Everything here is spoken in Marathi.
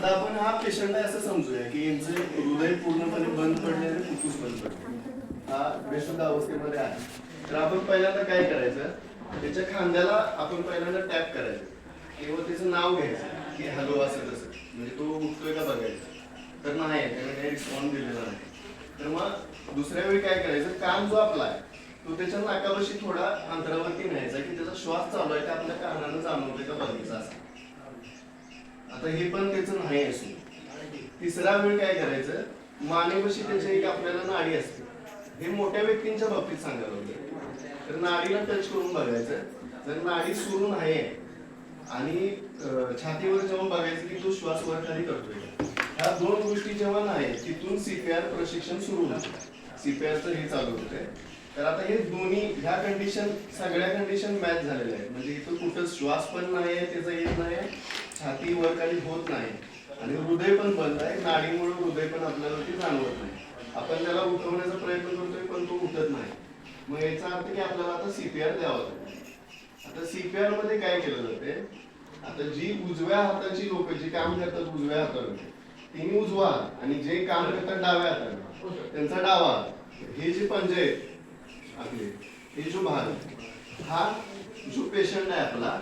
आता आपण हा पेशंट आहे असं समजूया की यांचे हृदय पूर्णपणे बंद पडले आणि फुफ्फुस बंद पडले हा बेशुद्ध अवस्थेमध्ये आहे. तर आपण पहिल्यांदा काय करायचं? त्याच्या खांद्याला आपण पहिल्यांदा टॅप करायचं. किंवा त्याचं नाव घ्यायचं की हॅलो असं तसं. म्हणजे तो उठतोय का बघायचं. तर नाही त्याने काही रिस्पॉन्स दिलेला नाही. तर मग दुसऱ्या वेळी काय करायचं? कान जो आपला आहे तो त्याच्या नाकापाशी थोडा अंतरावरती न्यायचा की त्याचा श्वास चालू आहे का आपल्या कानानं जाणवतोय का बघायचं. आता हे पण त्याचं नाही असू. तिसरा वेळ काय करायचं? मानेपाशी त्याच्या एक आपल्याला नाडी असते. हे मोठ्या व्यक्तींच्या बाबतीत सांगायला होतं. तर नाडीला टच करून बघायचं. जर नाडी सुरू नाही आणि छातीवर जेव्हा बघायचं की तो श्वास वर खाली करतोय. ह्या दोन गोष्टी जेव्हा नाही तिथून सीपीआर प्रशिक्षण सुरू होतं. सीपीआरचं हे चालू होतंय तर आता हे दोन्ही ह्या कंडिशन सगळ्या कंडिशन मॅच झालेल्या आहेत. म्हणजे इथं कुठं श्वास पण नाही आहे त्याचा येत नाही छाती वर खाली होत नाही. आणि हृदय पण बंद आहे. नाडीमुळे हृदय पण आपल्याला ती जाणवत नाही. आपण त्याला उठवण्याचा प्रयत्न करतोय पण तो उठत नाही. मग याचा अर्थ की आपल्याला आता सीपीआर द्यावा लागेल. आता सीपीआरमध्ये काय केलं जाते आता जी उजव्या हाताची लोक जी काम करतात उजव्या हाताने तिने उजवा आणि जे काम करतात डाव्या हाताने त्यांचा डावा हे जे पंजे आहेत आपले हे जो भाग हा जो पेशंट आहे आपला